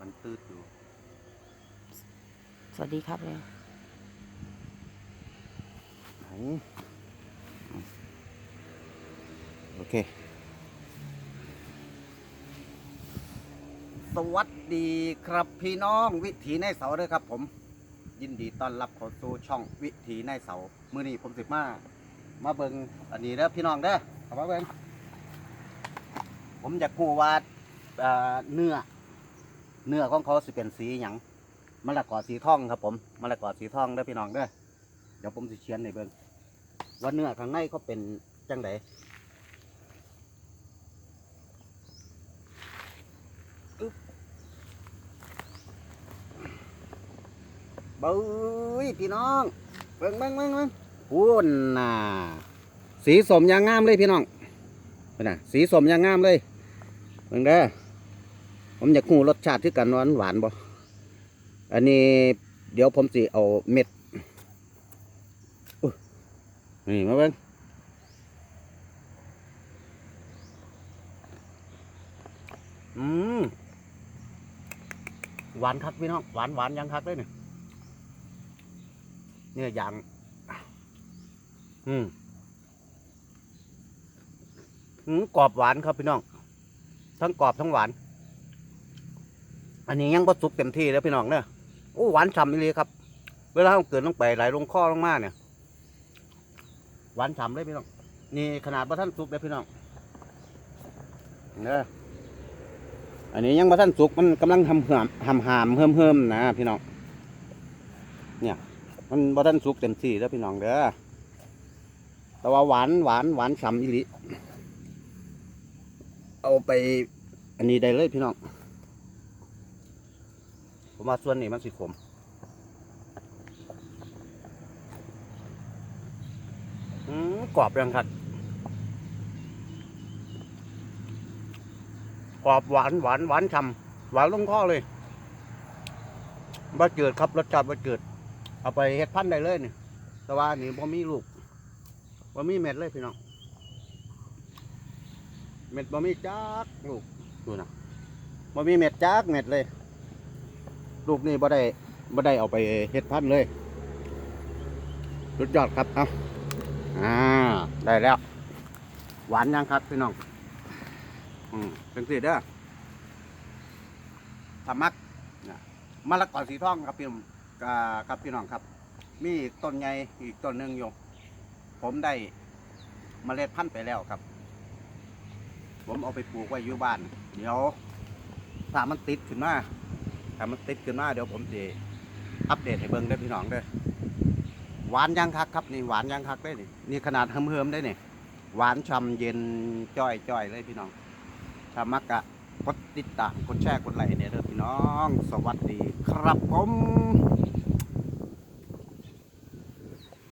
มันตืดอยู่ สวัสดีครับเลยไหนโอเค สวัสดีครับพี่น้องวิถีในเสาเด้อครับผม ยินดีต้อนรับเข้าสู่ช่องวิถีในเสา มื้อนี้ผมสิมา มาเบิงอันนี้เด้อพี่น้องเด้อเอามาเบิงผมอยากรู้ว่าเอ่อเนื้อ เนื้อของเขาสิเป็นสีหยังมะละกอสีทองครับผมมะละกอสีทองเด้พี่น้องเด้อเดี๋ยวผมสิเขียนในเบิงว่าเนื้อข้างในเขาเป็นจังไดอึ๊บเบ้ยพี่น้องเบิ่งเบิ่งเบิ่งเบิ่งพูนน่ะสีสมยางงามเลยพี่น้องเป็นน่ะสีสมยางงามเลยเบิ่งเด้อ ผมอยากหูรสชาติที่กันหวานหวานบ่อันนี้เดี๋ยวผมสิเอาเม็ดนี่มาเบิ่งอืมหวานคักพี่น้องหวานหวานยังคักเลยเนี่ยเนี่ยอย่างอืมอืมกรอบหวานครับพี่น้อง ทั้งกรอบทั้งหวาน อันนี้ยังประสุกเต็มที่แล้วพี่น้องเนี่ยโอ้หวานฉ่ำเลยครับ เวลาเราเกิดลงไปไหลลงคอลงมาเนี่ย หวานฉ่ำเลยพี่น้อง นี่ขนาดว่ท่านสุกเลยพี่น้องเนี่ยอันนี้ยังว่ท่านสุกมันกำลังทำเหื่อมหำหามเฮิมเฮิมๆนะพี่น้อง เนี่ย มันว่ท่านสุกเต็มที่แล้วพี่น้องเด้อแต่ว่าหวานหวานหวานฉ่ำอีหลิเอาไป อันนี้ได้เลยพี่น้อง ผมว่าส่วนนี้มันสิขมอืมกรอบยังครับกรอบหวานหวานหวานฉ่ำหวานลงคอเลยบะเกิดครับรสชาติบะเกิด เอาไปเฮ็ดพันธุ์ได้เลยนี่แต่ว่านี่พอมีลูกพอมีเม็ดเลยพี่น้องเม็ดบ่มีจักลูกดูนะบ่มีเม็ดจักเม็ดเลย ลูกนี่บ่ได้บ่ได้เอาไปเฮ็ดพันเลยสุดยอดครับเอาอ่า ได้แล้ว หวานยังครับพี่น้อง อืมเป็นสิเด้อสามักมะละกอสีทองครับพี่น้องอ่าครับพี่น้องครับ มีต้นใหญ่อีกต้นหนึ่งอยู่ผมได้เมล็ดพันธุ์ไปแล้วครับ ผมเอาไปปลูกไว้อยู่บ้าน เดี๋ยวถ้ามันติดขึ้นมา ถ้ามันติดขึ้นมาเดี๋ยวผมจะอัปเดตให้เบิ้งได้พี่น้องเด้อหวานยังคักครับนี่หวานยังคักได้นี่นี่ขนาดเฮิมๆได้นี่หวานฉ่ำเย็นจ้อยจ้อยๆเลยพี่น้องถ้ามักกะกดติดตามกดแชร์กดไลค์เนี่ยเด้อพี่น้อง สวัสดีครับผม